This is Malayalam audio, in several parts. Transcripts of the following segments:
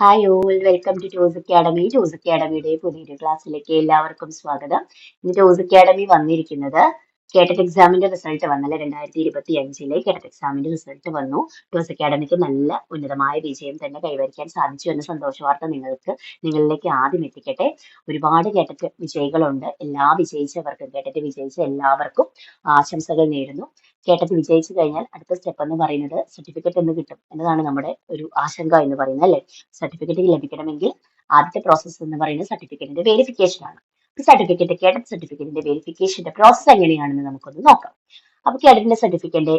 Hi all welcome to Jose academy Jose അക്കാഡമിയുടെ പുതിയൊരു ക്ലാസ്സിലേക്ക് എല്ലാവർക്കും സ്വാഗതം. ഇന്ന് ടോസ് അക്കാഡമി വന്നിരിക്കുന്നത് കേട്ടറ്റ് എക്സാമിന്റെ റിസൾട്ട് വന്നല്ലേ? രണ്ടായിരത്തി ഇരുപത്തി അഞ്ചിലെ കേട്ടറ്റ് എക്സാമിന്റെ റിസൾട്ട് വന്നു ടോസ് അക്കാഡമിക്ക് നല്ല ഉന്നതമായ വിജയം തന്നെ കൈവരിക്കാൻ സാധിച്ചു എന്ന സന്തോഷ വാർത്ത നിങ്ങൾക്ക് നിങ്ങളിലേക്ക് ആദ്യം എത്തിക്കട്ടെ. ഒരുപാട് കേട്ടറ്റ് വിജയികളുണ്ട്. എല്ലാ വിജയിച്ചവർക്കും കേട്ടറ്റ് വിജയിച്ച എല്ലാവർക്കും ആശംസകൾ നേരുന്നു. കേട്ടറ്റ് വിജയിച്ചു കഴിഞ്ഞാൽ അടുത്ത സ്റ്റെപ്പ് എന്ന് പറയുന്നത് സർട്ടിഫിക്കറ്റ് എന്ന് കിട്ടും. എന്നതാണ് നമ്മുടെ ഒരു ആശങ്ക എന്ന് പറയുന്നത് അല്ലേ? സർട്ടിഫിക്കറ്റ് ലഭിക്കണമെങ്കിൽ ആദ്യത്തെ പ്രോസസ്സ് എന്ന് പറയുന്നത് സർട്ടിഫിക്കറ്റിന്റെ വെരിഫിക്കേഷൻ ആണ്. സർട്ടിഫിക്കറ്റ് കേഡറ്റ് സർട്ടിഫിക്കറ്റിന്റെ വെരിഫിക്കേഷന്റെ പ്രോസസ്സ് എങ്ങനെയാണെന്ന് നമുക്കൊന്ന് നോക്കാം. അപ്പൊ കേഡറ്റിന്റെ സർട്ടിഫിക്കറ്റിന്റെ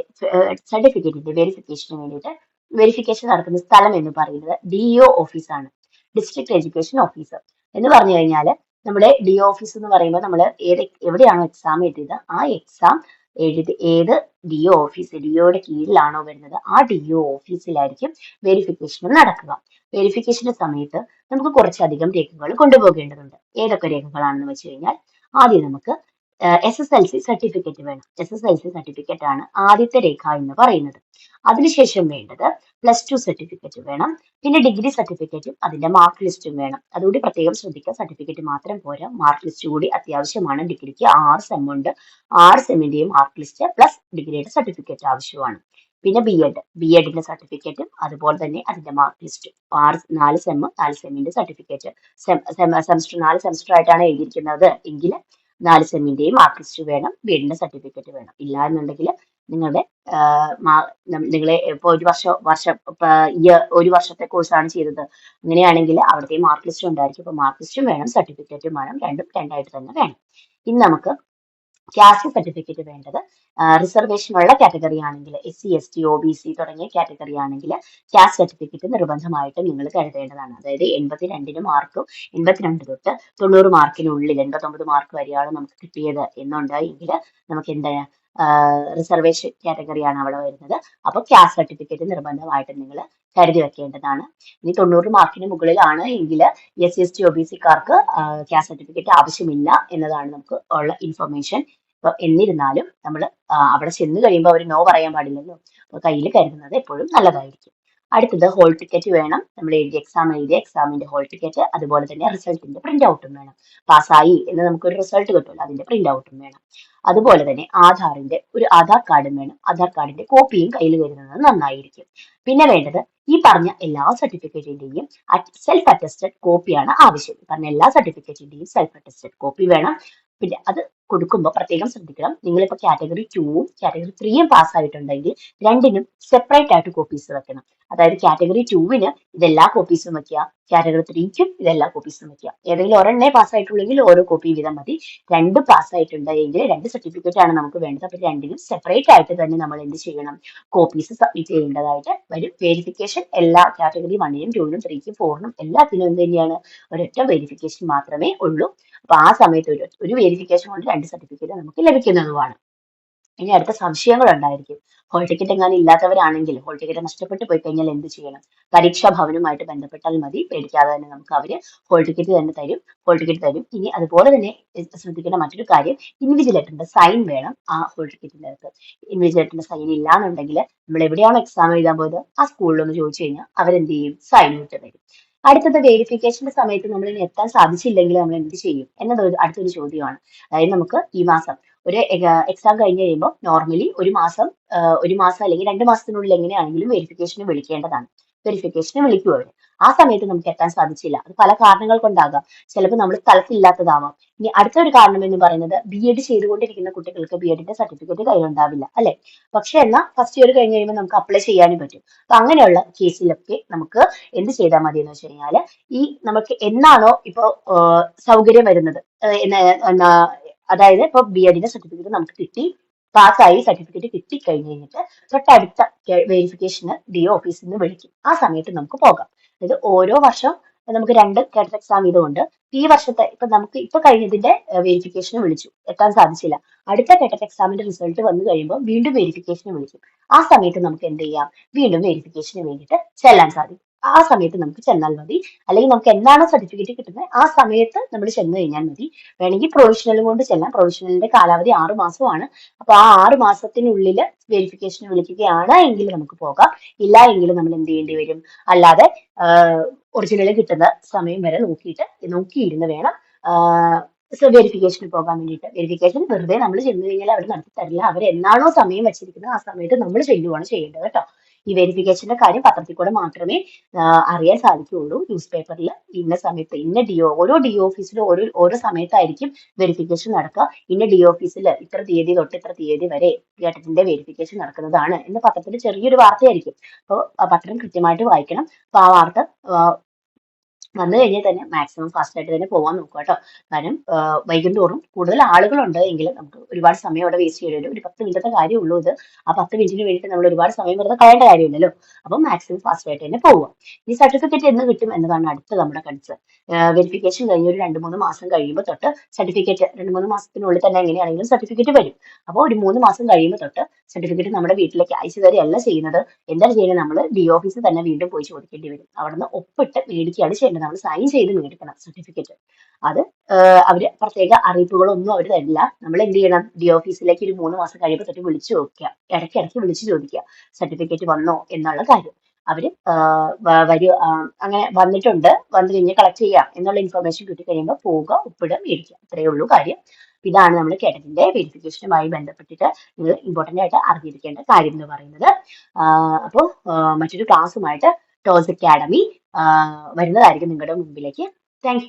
സർട്ടിഫിക്കറ്റിന്റെ വെരിഫിക്കേഷന് വേണ്ടിയിട്ട് വെരിഫിക്കേഷൻ നടക്കുന്ന സ്ഥലം എന്ന് പറയുന്നത് ഡി ഒ ഓഫീസാണ് ഡിസ്ട്രിക്ട് എഡ്യൂക്കേഷൻ ഓഫീസർ എന്ന് പറഞ്ഞു കഴിഞ്ഞാൽ നമ്മുടെ ഡി ഓഫീസ് എന്ന് പറയുമ്പോൾ നമ്മൾ ഏത് എവിടെയാണോ എക്സാം എഴുതിയത് ആ എക്സാം എഴുതി ഏത് ഡി ഒ ഓഫീസ് ഡി ഒയുടെ കീഴിലാണോ വരുന്നത്? ആ ഡി ഒ ഓഫീസിലായിരിക്കും വെരിഫിക്കേഷൻ നടക്കുക. വെരിഫിക്കേഷന്റെ സമയത്ത് നമുക്ക് കുറച്ചധികം രേഖകൾ കൊണ്ടുപോകേണ്ടതുണ്ട്. ഏതൊക്കെ രേഖകളാണെന്ന് വെച്ച് കഴിഞ്ഞാൽ ആദ്യം നമുക്ക് S S L C certificate വേണം. S S L C certificate ആണ് ആദ്യത്തെ രേഖ എന്ന് പറയുന്നത്. അതിനുശേഷം വേണ്ടത് പ്ലസ് ടു സർട്ടിഫിക്കറ്റ് വേണം. പിന്നെ ഡിഗ്രി സർട്ടിഫിക്കറ്റും അതിന്റെ മാർക്ക് ലിസ്റ്റും വേണം. അതുകൂടി പ്രത്യേകം ശ്രദ്ധിക്കുക. സർട്ടിഫിക്കറ്റ് മാത്രം പോരാ. മാർക്ക് ലിസ്റ്റ് കൂടി അത്യാവശ്യമാണ്. ഡിഗ്രിക്ക് ആറ് സെം ഉണ്ട്. ആറ് സെമ്മിന്റെയും മാർക്ക് ലിസ്റ്റ് പ്ലസ് ഡിഗ്രിയുടെ സർട്ടിഫിക്കറ്റ് ആവശ്യമാണ്. പിന്നെ ബി എഡ് ബി എഡിന്റെ സർട്ടിഫിക്കറ്റും അതുപോലെ തന്നെ അതിന്റെ മാർക്ക് ലിസ്റ്റും ആറ് നാല് സെം നാല് സെമ്മിന്റെ സർട്ടിഫിക്കറ്റ് സെമസ്റ്റർ നാല് സെമസ്റ്റർ ആയിട്ടാണ് എഴുതിയിരിക്കുന്നത്. എങ്കിൽ നാല് സെമ്മിന്റെയും മാർക്ക് ലിസ്റ്റ് വേണം വീടിന്റെ സർട്ടിഫിക്കറ്റ് വേണം. ഇല്ല എന്നുണ്ടെങ്കിൽ നിങ്ങളുടെ നിങ്ങളെ ഇപ്പോൾ ഒരു വർഷം വർഷം ഇയർ ഒരു വർഷത്തെ കോഴ്സാണ് ചെയ്തത്. അങ്ങനെയാണെങ്കിൽ അവിടുത്തെ മാർക്ക് ലിസ്റ്റ് ഉണ്ടായിരിക്കും. അപ്പോൾ മാർക്ക് ലിസ്റ്റും വേണം സർട്ടിഫിക്കറ്റും വേണം രണ്ടും രണ്ടായിട്ട് തന്നെ വേണം. ഇനി നമുക്ക് കാസ്റ്റ് സർട്ടിഫിക്കറ്റ് വേണ്ടത്. റിസർവേഷൻ ഉള്ള കാറ്റഗറി ആണെങ്കിൽ S C S T O B C തുടങ്ങിയ കാറ്റഗറി ആണെങ്കിൽ കാസ്റ്റ് സർട്ടിഫിക്കറ്റ് നിർബന്ധമായിട്ട് നിങ്ങൾ കരുതേണ്ടതാണ്. അതായത് എൺപത്തിരണ്ടിന് മാർക്കും എൺപത്തിരണ്ട് തൊട്ട് തൊണ്ണൂറ് മാർക്കിനുള്ളിൽ എൺപത്തൊമ്പത് മാർക്ക് വരെയാണ് നമുക്ക് കിട്ടിയത് എന്നുണ്ടെങ്കിൽ നമുക്ക് എന്താ റിസർവേഷൻ കാറ്റഗറിയാണ് അവിടെ വരുന്നത്. അപ്പോൾ കാസ്റ്റ് സർട്ടിഫിക്കറ്റ് നിർബന്ധമായിട്ട് നിങ്ങൾ കരുതി വെക്കേണ്ടതാണ്. ഇനി തൊണ്ണൂറ് മാർക്കിന് മുകളിലാണ് എങ്കിൽ S C S T O B സിക്കാർക്ക് caste certificate ആവശ്യമില്ല എന്നതാണ് നമുക്ക് ഉള്ള ഇൻഫർമേഷൻ അപ്പൊ എന്നിരുന്നാലും നമ്മൾ അവിടെ ചെന്ന് കഴിയുമ്പോൾ അവർ നോ പറയാൻ പാടില്ലല്ലോ. അപ്പൊ കയ്യിൽ കരുതുന്നത് എപ്പോഴും നല്ലതായിരിക്കും. അടുത്തത് ഹോൾ ടിക്കറ്റ് വേണം. നമ്മൾ എഴുതിയ എക്സാം എഴുതിയ എക്സാമിന്റെ ഹോൾ ടിക്കറ്റ് അതുപോലെ തന്നെ റിസൾട്ടിന്റെ പ്രിന്റ് ഔട്ടും വേണം. പാസ്സായി എന്ന് നമുക്കൊരു റിസൾട്ട് കിട്ടുമല്ലോ അതിന്റെ പ്രിന്റ് ഔട്ടും വേണം. അതുപോലെ തന്നെ ആധാറിന്റെ ഒരു ആധാർ കാർഡും വേണം. ആധാർ കാർഡിന്റെ കോപ്പിയും കയ്യിൽ കരുതുന്നത് നന്നായിരിക്കും. പിന്നെ വേണ്ടത് ഈ പറഞ്ഞ എല്ലാ സർട്ടിഫിക്കറ്റിന്റെയും സെൽഫ് അറ്റസ്റ്റഡ് കോപ്പിയാണ് ആവശ്യം. പറഞ്ഞ എല്ലാ സർട്ടിഫിക്കറ്റിന്റെയും സെൽഫ് അറ്റസ്റ്റഡ് കോപ്പി വേണം. പിന്നെ അത് കൊടുക്കുമ്പോൾ പ്രത്യേകം ശ്രദ്ധിക്കണം. നിങ്ങളിപ്പോൾ കാറ്റഗറി ടൂവും കാറ്റഗറി ത്രീയും പാസ്സായിട്ടുണ്ടെങ്കിൽ രണ്ടിനും സെപ്പറേറ്റ് ആയിട്ട് കോപ്പീസ് വെക്കണം. അതായത് കാറ്റഗറി ടൂവിന് ഇതെല്ലാ കോപ്പീസും വെക്കുക. കാറ്റഗറി ത്രീക്കും ഇതെല്ലാ കോപ്പീസും വെക്കുക. ഏതെങ്കിലും ഒരെണ്ണേ പാസ്സായിട്ടുള്ളെങ്കിൽ ഓരോ കോപ്പി വീതം മതി. രണ്ട് പാസ്സായിട്ടുണ്ടെങ്കിൽ രണ്ട് സർട്ടിഫിക്കറ്റ് ആണ് നമുക്ക് വേണ്ടത്. അപ്പോൾ രണ്ടിനും സെപ്പറേറ്റ് ആയിട്ട് തന്നെ നമ്മൾ എന്ത് ചെയ്യണം? കോപ്പീസ് സബ്മിറ്റ് ചെയ്യേണ്ടതായിട്ട് വരും. വെരിഫിക്കേഷൻ എല്ലാ കാറ്റഗറി വണ്ണിനും ടൂവിനും ത്രീക്കും ഫോറിനും എല്ലാത്തിനും എന്ത് തന്നെയാണ്? ഒരൊറ്റ വെരിഫിക്കേഷൻ മാത്രമേ ഉള്ളൂ. അപ്പൊ ആ സമയത്ത് ഒരു ഒരു വെരിഫിക്കേഷൻ കൊണ്ട് രണ്ട് സർട്ടിഫിക്കറ്റ് നമുക്ക് ലഭിക്കുന്നതുമാണ്. ഇനി അടുത്ത സംശയങ്ങൾ ഉണ്ടായിരിക്കും ഹോൾ ടിക്കറ്റ് എങ്ങാനും ഇല്ലാത്തവരാണെങ്കിൽ ഹോൾ ടിക്കറ്റ് നഷ്ടപ്പെട്ടു പോയി കഴിഞ്ഞാൽ എന്ത് ചെയ്യണം? പരീക്ഷാ ഭവനുമായിട്ട് ബന്ധപ്പെട്ടാൽ മതി. പേടിക്കാതെ തന്നെ നമുക്ക് അവർ ഹോൾ ടിക്കറ്റ് തന്നെ തരും. ഹോൾ ടിക്കറ്റ് തരും. ഇനി അതുപോലെ തന്നെ ശ്രദ്ധിക്കേണ്ട മറ്റൊരു കാര്യം ഇൻവിജിലേറ്ററിന്റെ സൈൻ വേണം ആ ഹോൾ ടിക്കറ്റിന്റെ അകത്ത്. ഇൻവിജിലേറ്ററിന്റെ സൈൻ ഇല്ലാന്നുണ്ടെങ്കിൽ നമ്മൾ എവിടെയാണോ എക്സാം എഴുതാൻ പോയത്? ആ സ്കൂളിലൊന്ന് ചോദിച്ചു കഴിഞ്ഞാൽ അവരെന്ത് ചെയ്യും? സൈൻ വിട്ട് തരും. അടുത്തത് വെരിഫിക്കേഷന്റെ സമയത്ത് നമ്മൾ ഇനി എത്താൻ സാധിച്ചില്ലെങ്കിൽ നമ്മൾ എന്ത് ചെയ്യും? എന്നത് അടുത്തൊരു ചോദ്യമാണ്. അതായത് നമുക്ക് ഈ മാസം ഒരു എക്സാം കഴിഞ്ഞ് കഴിയുമ്പോൾ നോർമലി ഒരു മാസം ഒരു മാസം അല്ലെങ്കിൽ രണ്ട് മാസത്തിനുള്ളിൽ എങ്ങനെയാണെങ്കിലും വെരിഫിക്കേഷന് വിളിക്കേണ്ടതാണ്. വെരിഫിക്കേഷന് വിളിക്കും ആ സമയത്ത് നമുക്ക് എത്താൻ സാധിച്ചില്ല. അത് പല കാരണങ്ങൾ കൊണ്ടാകാം. ചിലപ്പോൾ നമ്മൾ സ്ഥലത്തില്ലാത്തതാവാം ഇനി അടുത്ത ഒരു കാരണം എന്ന് പറയുന്നത് ബി എഡ് ചെയ്തുകൊണ്ടിരിക്കുന്ന കുട്ടികൾക്ക് ബി എഡിന്റെ സർട്ടിഫിക്കറ്റ് കയ്യിലുണ്ടാവില്ല അല്ലെ? പക്ഷെ എന്നാൽ ഫസ്റ്റ് ഇയർ കഴിഞ്ഞ് കഴിയുമ്പോൾ നമുക്ക് അപ്ലൈ ചെയ്യാനും പറ്റും. അപ്പൊ അങ്ങനെയുള്ള കേസിലൊക്കെ നമുക്ക് എന്ത് ചെയ്താൽ മതി എന്ന് വെച്ച് കഴിഞ്ഞാൽ ഈ നമുക്ക് എന്നാണോ ഇപ്പോൾ സൗകര്യം വരുന്നത്? അതായത് ഇപ്പൊ ബി എഡിന്റെ സർട്ടിഫിക്കറ്റ് നമുക്ക് കിട്ടി പാസ്സായി സർട്ടിഫിക്കറ്റ് കിട്ടി കഴിഞ്ഞ് കഴിഞ്ഞിട്ട് തൊട്ടടുത്ത വെരിഫിക്കേഷന് ഡി ഓഫീസിൽ നിന്ന് വിളിക്കും. ആ സമയത്ത് നമുക്ക് പോകാം. അതായത് ഓരോ വർഷം നമുക്ക് രണ്ട് കേട്ടർ എക്സാം ഇതുകൊണ്ട് ഈ വർഷത്തെ ഇപ്പൊ നമുക്ക് ഇപ്പൊ കഴിഞ്ഞതിന്റെ വെരിഫിക്കേഷന് വിളിച്ചു. എത്താൻ സാധിച്ചില്ല. അടുത്ത കേട്ടർ എക്സാമിന്റെ റിസൾട്ട് വന്നു കഴിയുമ്പോൾ വീണ്ടും വെരിഫിക്കേഷന് വിളിക്കും. ആ സമയത്ത് നമുക്ക് എന്ത് ചെയ്യാം? വീണ്ടും വെരിഫിക്കേഷന് വേണ്ടിയിട്ട് ചെല്ലാൻ സാധിക്കും. ആ സമയത്ത് നമുക്ക് ചെന്നാൽ മതി. അല്ലെങ്കിൽ നമുക്ക് എന്നാണോ സർട്ടിഫിക്കറ്റ് കിട്ടുന്നത്? ആ സമയത്ത് നമ്മൾ ചെന്ന് കഴിഞ്ഞാൽ മതി. വേണമെങ്കിൽ പ്രൊവിഷണൽ കൊണ്ട് ചെല്ലാം. പ്രൊവിഷണലിന്റെ കാലാവധി ആറു മാസമാണ്. അപ്പൊ ആ ആറു മാസത്തിനുള്ളിൽ വെരിഫിക്കേഷൻ വിളിക്കുകയാണ് എങ്കിൽ നമുക്ക് പോകാം. ഇല്ല എങ്കിൽ നമ്മൾ എന്ത് ചെയ്യേണ്ടി വരും? അല്ലാതെ ഒറിജിനൽ കിട്ടുന്ന സമയം വരെ നോക്കിയിട്ട് നോക്കിയിരുന്ന് വേണം വെരിഫിക്കേഷന് പോകാൻ വേണ്ടിയിട്ട്. വെരിഫിക്കേഷൻ വെറുതെ നമ്മൾ ചെന്ന് കഴിഞ്ഞാൽ അവർ നടത്തി തരില്ല. അവർ എന്നാണോ സമയം വെച്ചിരിക്കുന്നത് ആ സമയത്ത് നമ്മൾ ചെല്ലുവാണ് ചെയ്യേണ്ടത് കേട്ടോ. ഈ വെരിഫിക്കേഷന്റെ കാര്യം പത്രത്തിൽ കൂടെ മാത്രമേ അറിയാൻ സാധിക്കുകയുള്ളൂ. ന്യൂസ് പേപ്പറിൽ ഇന്ന സമയത്ത് ഇന്ന ഡി ഓരോ ഡി ഓഫീസിലും ഓരോ ഓരോ സമയത്തായിരിക്കും വെരിഫിക്കേഷൻ നടക്കുക. ഇന്ന ഡി ഓഫീസിൽ ഇത്ര തീയതി തൊട്ട് ഇത്ര തീയതി വരെ ഘട്ടത്തിന്റെ വെരിഫിക്കേഷൻ നടക്കുന്നതാണ് എന്ന് പത്രത്തിൽ ചെറിയൊരു വാർത്തയായിരിക്കും. അപ്പോൾ പത്രം കൃത്യമായിട്ട് വായിക്കണം. അപ്പോൾ ആ വാർത്ത വന്നു കഴിഞ്ഞാൽ തന്നെ മാക്സിമം ഫാസ്റ്റ് ആയിട്ട് തന്നെ പോകാൻ നോക്കുക കേട്ടോ. കാരണം വൈകുന്നേരം കൂടുതൽ ആളുകളുണ്ട് എങ്കിൽ നമുക്ക് ഒരുപാട് സമയം അവിടെ വേസ്റ്റ് ചെയ്യേണ്ടി ഒരു പത്ത് മിനിറ്റത്തെ കാര്യമുള്ളൂ ഇത്. ആ പത്ത് മിനിറ്റിന് വേണ്ടിയിട്ട് നമ്മൾ ഒരുപാട് സമയം വെറുതെ കളയേണ്ട കാര്യമില്ലല്ലോ. അപ്പം മാക്സിമം ഫാസ്റ്റ് ആയിട്ട് തന്നെ പോവുക. ഈ സർട്ടിഫിക്കറ്റ് എന്ന് കിട്ടും എന്നതാണ് അടുത്ത നമ്മുടെ കൺസേൺ വെരിഫിക്കേഷൻ കഴിഞ്ഞ് ഒരു രണ്ട് മൂന്ന് മാസം കഴിയുമ്പോൾ തൊട്ട് സർട്ടിഫിക്കറ്റ് രണ്ട് മൂന്ന് മാസത്തിനുള്ളിൽ തന്നെ എങ്ങനെയാണെങ്കിലും സർട്ടിഫിക്കറ്റ് വരും. അപ്പോൾ ഒരു മൂന്ന് മാസം കഴിയുമ്പോൾ തൊട്ട് സർട്ടിഫിക്കറ്റ് നമ്മുടെ വീട്ടിലേക്ക് അയച്ചു തരികയല്ല ചെയ്യുന്നത്. എന്താണ് ചെയ്യുന്നത്? നമ്മൾ ഡി ഓഫീസിൽ തന്നെ വീണ്ടും പോയി ചോദിക്കേണ്ടി വരും. അവിടുന്ന് ഒപ്പിട്ട് മേടിക്കുകയാണ് ചെയ്യേണ്ടത് നമ്മൾ സൈൻ ചെയ്ത് മേടിക്കണം സർട്ടിഫിക്കറ്റ് അത് അവർ പ്രത്യേക അറിയിപ്പുകളൊന്നും അവർ തരില്ല. നമ്മൾ എന്ത് ചെയ്യണം? ഡി ഓഫീസിലേക്ക് ഒരു മൂന്ന് മാസം കഴിയുമ്പോൾ തൊട്ട് വിളിച്ചു നോക്കുക. ഇടയ്ക്ക് ഇടയ്ക്ക് വിളിച്ചു ചോദിക്കുക. സർട്ടിഫിക്കറ്റ് വന്നോ എന്നുള്ള കാര്യം. അവർ വരൂ അങ്ങനെ വന്നിട്ടുണ്ട്. വന്നു കഴിഞ്ഞാൽ കളക്ട് ചെയ്യാം എന്നുള്ള ഇൻഫർമേഷൻ കിട്ടി കഴിയുമ്പോൾ പോവുക ഒപ്പിടുക മേടിക്കുക. ഇത്രയേ ഉള്ളൂ കാര്യം. ഇതാണ് നമ്മൾ കേട്ടതിന്റെ വെരിഫിക്കേഷനുമായി ബന്ധപ്പെട്ടിട്ട് നിങ്ങൾ ഇമ്പോർട്ടന്റ് ആയിട്ട് അറിഞ്ഞിരിക്കേണ്ട കാര്യം എന്ന് പറയുന്നത്. അപ്പോൾ മറ്റൊരു ക്ലാസ്സുമായിട്ട് ടോസ് അക്കാഡമി വരുന്നതായിരിക്കും നിങ്ങളുടെ മുമ്പിലേക്ക്. താങ്ക്